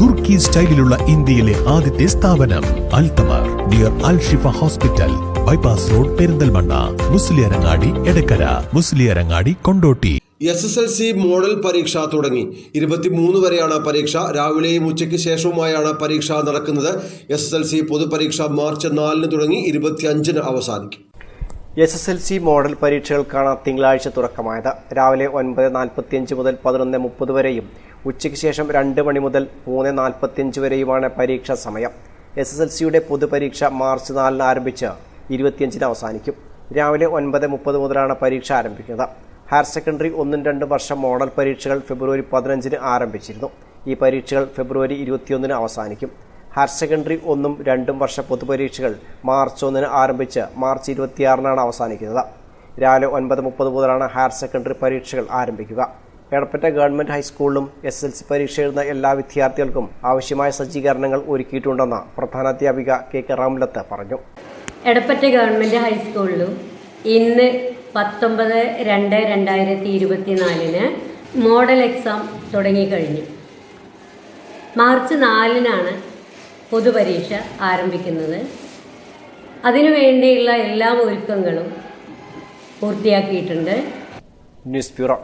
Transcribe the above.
തുർക്കി സ്റ്റൈലിലുള്ള ഇന്ത്യയിലെ ആദ്യത്തെ സ്ഥാപനം അൽതമർ dear Al Shifa hospital bypass road Perinthalmanna. Musliyarangadi Edakkara. Musliyarangadi Kondotty. S S L C model പരീക്ഷ തുടങ്ങി. ഇരുപത്തിമൂന്ന് വരെയാണ് പരീക്ഷ. രാവിലെയും ഉച്ചയ്ക്ക് ശേഷവുമായാണ് പരീക്ഷ നടക്കുന്നത്. എസ് എസ് എൽ സി പൊതുപരീക്ഷ മാർച്ച് നാലിന് തുടങ്ങി. ഇരുപത്തിയഞ്ചിന് അവസാനിക്കും. S S L C model പരീക്ഷകൾക്കാണ് തിങ്കളാഴ്ച തുറക്കമായത് രാവിലെ ഒൻപത് നാൽപ്പത്തിയഞ്ച് മുതൽ പതിനൊന്ന് മുപ്പത് വരെയും ഉച്ചയ്ക്ക് ശേഷം രണ്ട് മണി മുതൽ മൂന്ന് നാൽപ്പത്തിയഞ്ച് വരെയുമാണ് പരീക്ഷാ സമയം. എസ് എസ് എൽ സിയുടെ പൊതുപരീക്ഷ മാർച്ച് നാലിന് ആരംഭിച്ച് ഇരുപത്തിയഞ്ചിന് അവസാനിക്കും. രാവിലെ ഒൻപത് മുപ്പത് മുതലാണ് പരീക്ഷ ആരംഭിക്കുന്നത്. ഹയർ സെക്കൻഡറി ഒന്നും രണ്ടും വർഷം മോഡൽ പരീക്ഷകൾ ഫെബ്രുവരി പതിനഞ്ചിന് ആരംഭിച്ചിരുന്നു. ഈ പരീക്ഷകൾ ഫെബ്രുവരി ഇരുപത്തിയൊന്നിന് അവസാനിക്കും. ഹയർ സെക്കൻഡറി ഒന്നും രണ്ടും വർഷ പൊതുപരീക്ഷകൾ മാർച്ച് ഒന്നിന് ആരംഭിച്ച് മാർച്ച് ഇരുപത്തിയാറിനാണ് അവസാനിക്കുന്നത്. രാവിലെ ഒൻപത് മുപ്പത് മുതലാണ് ഹയർ സെക്കൻഡറി പരീക്ഷകൾ ആരംഭിക്കുക. എടപ്പറ്റ ഗവൺമെന്റ് ഹൈസ്കൂളിലും എസ് എൽ സി പരീക്ഷ എഴുതുന്ന എല്ലാ വിദ്യാർത്ഥികൾക്കും ആവശ്യമായ സജ്ജീകരണങ്ങൾ ഒരുക്കിയിട്ടുണ്ടെന്ന് പ്രധാനാധ്യാപിക കെ കെ റാംലത്ത് പറഞ്ഞു. എടപ്പറ്റ ഗവൺമെന്റ് ഹൈസ്കൂളിലും ഇന്ന് പത്തൊമ്പത് രണ്ട് രണ്ടായിരത്തി ഇരുപത്തിനാലിന് മോഡൽ എക്സാം തുടങ്ങിക്കഴിഞ്ഞു മാർച്ച് നാലിനാണ് പൊതുപരീക്ഷ ആരംഭിക്കുന്നത്. അതിനുവേണ്ടിയുള്ള എല്ലാ ഒരുക്കങ്ങളും പൂർത്തിയാക്കിയിട്ടുണ്ട്. News bureau